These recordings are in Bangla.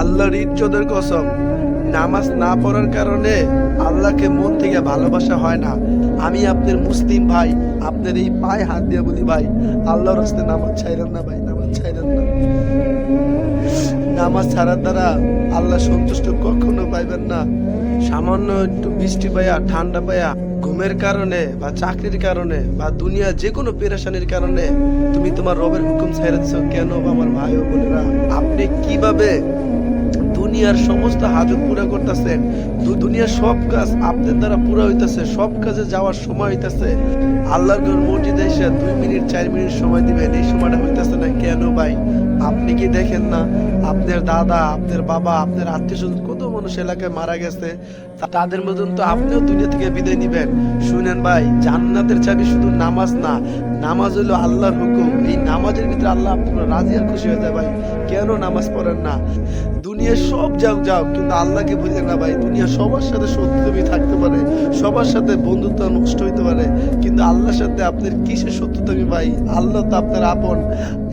আল্লাহর ইজ্জতের কসম, নামাজ না পড়ার কারণে আল্লাহকে মন থেকে ভালোবাসা হয় না। আমি আপনার মুসলিম ভাই আপনার এই পায়ে হাত দিয়ে বলি ভাই, আল্লাহর হস্তে নামাজ ছাইলেন না ভাই, নামাজ ছাইলেন না। নামাজ ছাড়ার দ্বারা আল্লাহ সন্তুষ্ট কখনো পাইবেন না। সামান্য একটু বৃষ্টি পাইয়া, ঠান্ডা পাইয়া ঘুমের কারণে বা চাকরির কারণে বা দুনিয়া যে কোনো পেরেশানির কারণে তুমি তোমার রবের হুকুম ছেড়েছ কেন বা আমার ভাই ও বোনেরা? আপনি কীভাবে দুনিয়ার সমস্ত হাজত পুরা করতেছেন দুনিয়ার সব কাজ আপনার দ্বারা পুরা হইতাছে, সব কাজে যাওয়ার সময় হইতাছে। আল্লাহর ঘর মসজিদে এসে দুই মিনিট, চার মিনিট সময় দিবেন, এই সময়টা হইতাছে না। কেন ভাই? আপনি কি দেখেন না? আপনার দাদা, আপনার বাবা, আপনার আত্মীয় স্বজন কত মানুষ এলাকায় মারা গেছে। তাদের মতন তো আপনিও দুনিয়া থেকে বিদায় নিবেন। শুনেন ভাই, জান্নাতের চাবি শুধু নামাজ না নামাজ হলো আল্লাহর হুকুম। এই নামাজের ভিতরে আল্লাহ আপনার রাজি আর খুশি হয়ে যায় ভাই। কেন নামাজ পড়েন না? দুনিয়া সব যাও যাও, কিন্তু আল্লাহকে ভুলেন না ভাই। দুনিয়া সবার সাথে শত্রুমি থাকতে পারে, সবার সাথে বন্ধুত্ব নষ্ট হইতে পারে, কিন্তু আল্লাহর সাথে আপনার কিসের শত্রুতামি ভাই? আল্লাহ তো আপনার আপন।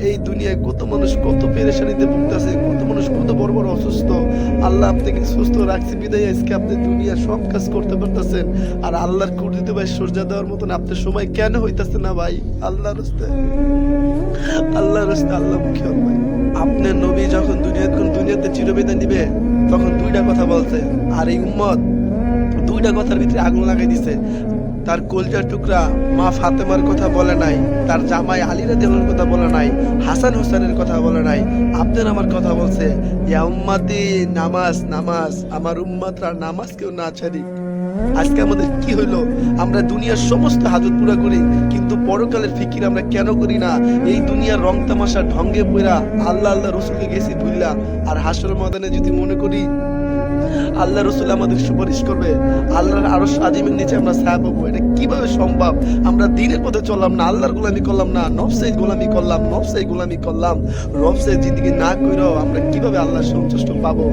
এই দুনিয়ায় কত মানুষ কত পেরেশানিতে ভুগতেছে, কত মানুষ কত বড় বড় অসুস্থ। আল্লাহ আপনাকে সুস্থ রাখছে, বিদায়। আজকে আপনি দুনিয়ার সব কাজ করতে পারতেছেন। আর আল্লাহর কুর্দিতে ভাই সর্জা দেওয়ার মতন আপনার সময় কেন হইতেছে না ভাই? আল্লাহর রাস্তে আল্লাহর রাস্তে আল্লাহ মুখী আপনার নবী যখন দুনিয়াতে দুনিয়াতে চিরবিদায় নিবে, তখন দুইটা কথা বলছে। আর এই উম্মত দুইটা কথার ভিতরে আগুন লাগাই দিছে। তার কলজার টুকরা মা ফাতেমার কথা বলে নাই, তার জামাই আলীরা দেহর কথা বলে নাই, হাসান হোসেনের কথা বলে নাই। আপনার আমার কথা বলছে, ইয়া উম্মাতি, নামাজ নামাজ, আমার উম্মাতরা নামাজ কেউ না ছাড়ি আজকে আমাদের কি হইল আমরা দুনিয়ার সমস্ত হাজত পুরা করি, কিন্তু পরকালের ফিকির আমরা কেন করি না? এই দুনিয়ার রং তামাশা ঢঙ্গে পইরা আল্লাহ আল্লাহ রসুলকে গেছি ভুললা আর হাসর ময়দানে যদি মনে করি, আল্লাহ রসুল আমাদের সুপারিশ করবে। আল্লাহর আরও সাজিমের নিচে আমরা ছায়া পাবো এটা কীভাবে সম্ভব? আমরা দিনের পথে চললাম না, আল্লাহর গোলামি করলাম না নফসাই গোলামি করলাম নফসাই গোলামি করলাম। রফসাই জিন্দিগি না কইরাও আমরা কীভাবে আল্লাহ সন্তুষ্ট পাবো?